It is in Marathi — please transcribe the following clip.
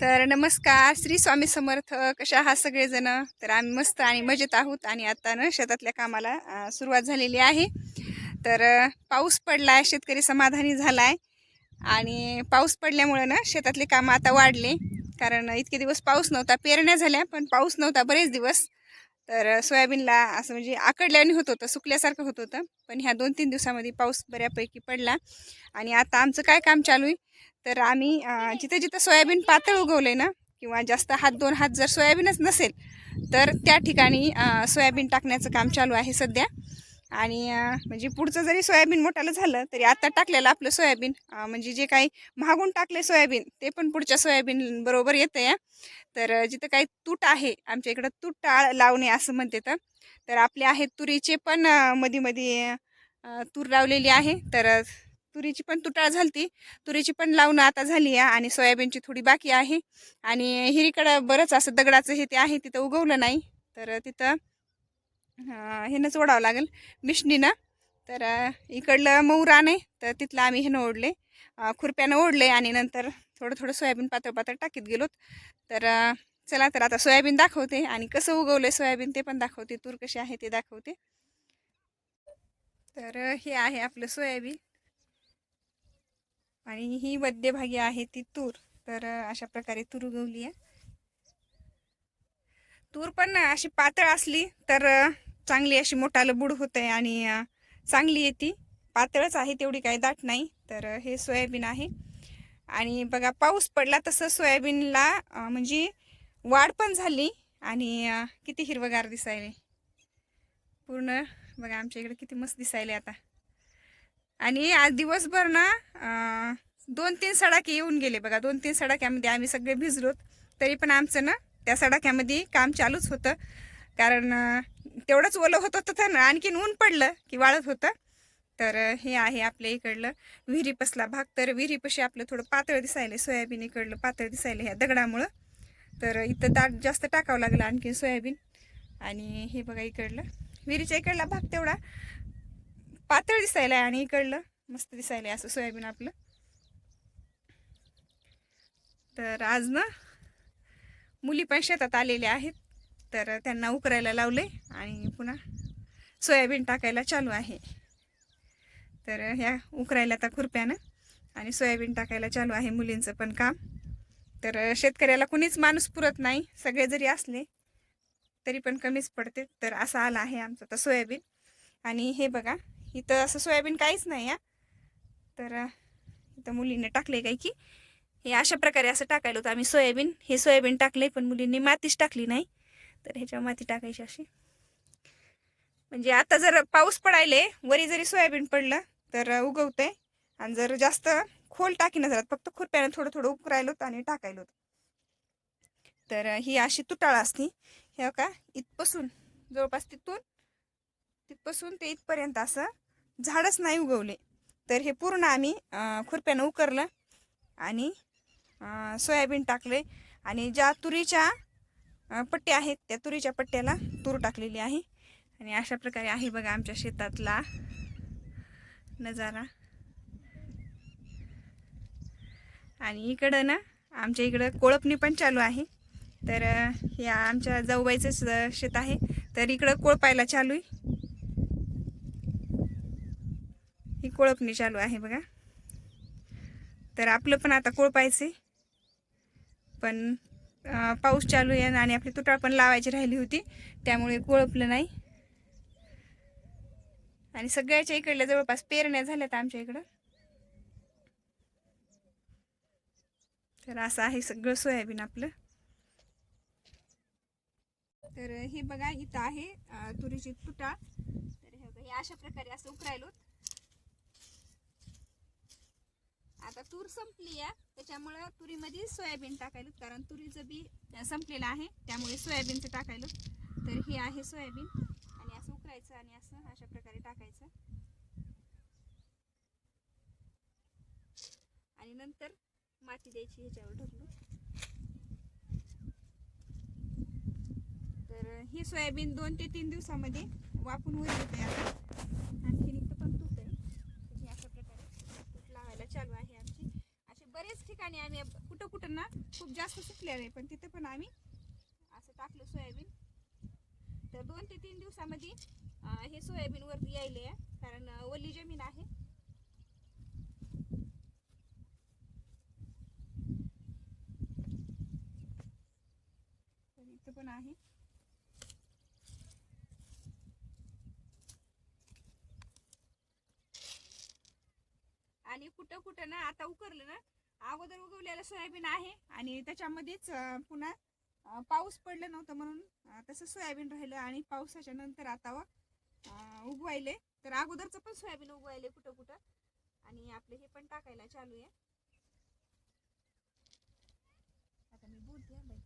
तर नमस्कार श्री स्वामी समर्थ. कशा आहात सगळेजण? तर आम्ही मस्त आणि मजेत आहोत आणि आता ना शेतातल्या कामाला सुरुवात झालेली आहे. तर पाऊस पडला आहे शेतकरी समाधानी झाला आहे आणि पाऊस पडल्यामुळं ना शेतातले कामं आता वाढले. कारण इतके दिवस पाऊस नव्हता पेरण्या झाल्या पण पाऊस नव्हता बरेच दिवस. तर सोयाबीनला असं म्हणजे आकडल्याने होत होतं सुकल्यासारखं होत होतं. पण ह्या दोन तीन दिवसामध्ये पाऊस बऱ्यापैकी पडला. आणि आता आमचं काय काम चालू आहे? तर आम्ही जिथं जिथं सोयाबीन पातळ उगवले ना किंवा जास्त हात दोन हात जर सोयाबीनच नसेल तर त्या ठिकाणी सोयाबीन टाकण्याचं काम चालू आहे सध्या. आणि म्हणजे पुढचं जरी सोयाबीन मोठालं झालं तरी आता टाकलेलं आपलं सोयाबीन म्हणजे जे काही महागून टाकले सोयाबीन ते पण पुढच्या सोयाबीन बरोबर येतं या तर जिथं काही तूट आहे आमच्या इकडं तूट टाळ लावणे असं म्हणते तर आपले आहेत तुरीचे पण मध्ये मध्ये तूर लावलेली आहे. तर तुरीची पण तुटाळ झालती तुरीची पण लावणं आता झाली आहे आणि सोयाबीनची थोडी बाकी आहे. आणि हिरीकडं बरंच असं दगडाचं हे ते आहे तिथं उगवलं नाही. तर तिथं अं, ह्यानंच ओढावं लागेल. मिशनीनं. तर इकडलं मऊ रान आहे तर तिथलं आम्ही ह्यानं ओढले. खुरप्यानं ओढले आणि नंतर थोडं थोडं सोयाबीन पातळ पातळ टाकीत गेलोत. तर चला तर आता सोयाबीन दाखवते आणि कसं उगवलं सोयाबीन ते पण दाखवते. तूर कशी आहे ते दाखवते. तर हे आहे आपलं सोयाबीन. आणि ही मध्यभागी आहे ती तूर. तर अशा प्रकारे तूर उगवली आहे. तूर पण अशी पातळ असली तर चांगली अशी मोठालं बुड होतं आणि चांगली येते पातळच आहे तेवढी काही दाट नाही तर हे सोयाबीन आहे. आणि बघा पाऊस पडला तसं सोयाबीनला म्हणजे वाढ पण झाली आणि किती हिरवगार दिसायले. पूर्ण बघा आमच्या इकडे किती मस्त दिसायले आता. आणि आज दिवसभर ना दोन तीन सडाके येऊन गेले बघा. दोन तीन सडाक्यामध्ये आम्ही सगळे भिजलोत तरी पण आमचं ना त्या सडाक्यामध्ये काम चालूच होतं. कारण तेवढंच ओलं होत होतं तर आणखीन ऊन पडलं की वाळत होतं. तर हे आहे आपल्या इकडलं विहिरीपसला भाग. तर विहिरीपाशी आपलं थोडं पातळ दिसायलं सोयाबीन इकडलं पातळ दिसायलं ह्या दगडामुळं. तर इथं दाट जास्त टाकावं लागलं आणखीन सोयाबीन. आणि हे बघा इकडलं. विहिरीच्या इकडला भाग तेवढा पातळ दिसायला आहे आणि इकडलं मस्त दिसायला आहे असं सोयाबीन आपलं. तर आज ना मुली पण शेतात आलेल्या आहेत. तर त्यांना उकरायला लावले आणि पुन्हा सोयाबीन टाकायला चालू आहे. तर ह्या उकरायला आता खुरप्यानं आणि सोयाबीन टाकायला चालू आहे मुलींचं पण काम. तर शेतकऱ्याला कुणीच माणूस पुरत नाही सगळे जरी असले तरी पण कमीच पडते. तर असा आला आहे आमचं आता सोयाबीन. आणि हे बघा इथं असं सोयाबीन काहीच नाही या तर इथं मुलीने टाकले काय की हे अशा प्रकारे असं टाकायला होतं. आम्ही सोयाबीन हे सोयाबीन टाकले पण मुलींनी मातीच टाकली नाही. तर ह्याच्यावर माती टाकायची अशी. म्हणजे आता जर पाऊस पडायले वरी जरी सोयाबीन पडलं तर अं, उगवतंय. आणि जर जास्त खोल टाकी झालं फक्त खुरप्यानं थोडं थोडं उकरायला होतं आणि टाकायला होतं. तर ही अशी तुटाळ असती. हे का इथपासून जवळपास तिथून तिथपासून ते इथपर्यंत असं झाडच नाही उगवले. तर हे पूर्ण आम्ही खुरप्यानं उकरलं आणि सोयाबीन टाकले. आणि ज्या तुरीच्या पट्ट्या आहेत त्या तुरीच्या पट्ट्याला. तूर टाकलेली आहे. आणि अशा प्रकारे आहे बघा आमच्या शेतातला नजारा. आणि इकडं ना आमच्या इकडं कोळपणी पण चालू आहे. तर या आमच्या जाऊबाईचंच शेत आहे. तर इकडं कोळपायला चालू आहे. ही कोळपणी चालू आहे बघा. तर आपलं पण आता कोळपायचं पण पाऊस चालू आहे आणि आपली तुटाळ पण लावायची राहिली होती. त्यामुळे कोळपलं नाही. आणि सगळ्याच्या इकडल्या जवळपास पेरण्या झाल्यात आमच्या इकडं. तर असं आहे सगळं सोयाबीन आपलं. तर हे बघा इथं आहे तुरीची तुटाळ. तर हे बघा, हे अशा प्रकारे असं उकरायलोत आता तूर संपली आहे. त्याच्यामुळं तुरीमध्ये सोयाबीन टाकायलो कारण तुरीचं बी संपलेलं आहे. त्यामुळे सोयाबीनचं टाकायलो तर हे आहे सोयाबीन. आणि असं उकरायचं आणि असं अशा प्रकारे टाकायचं. आणि नंतर माती द्यायची ह्याच्यावर ढकलून. तर ही सोयाबीन दोन ते तीन दिवसामध्ये वापून होईल तयार आता आणखीन इथं पण तूट आहे तर हे अशा प्रकारे तूट लावायला चालू आहे आमची असे बरेच ठिकाणी आम्ही कुठं कुठं ना खूप जास्त सुकले आहे पण तिथं पण आम्ही असं टाकलं सोयाबीन. तर दोन ते तीन दिवसामध्ये हे सोयाबीन वरती यायले आहे कारण ओली जमीन आहे. इथं पण आहे. आणि कुठं कुठं ना आता उकरलं ना अगोदर उगवलेलं सोयाबीन आहे आणि त्याच्यामध्येच पुन्हा पाऊस पडलं नव्हतं म्हणून तसं सोयाबीन राहिलं आणि पावसाच्या नंतर आता उगवायले. तर अगोदरचं पण सोयाबीन उगवायले कुठं कुठं. आणि आपलं हे पण टाकायला चालू आहे. आता मी बोलते बाई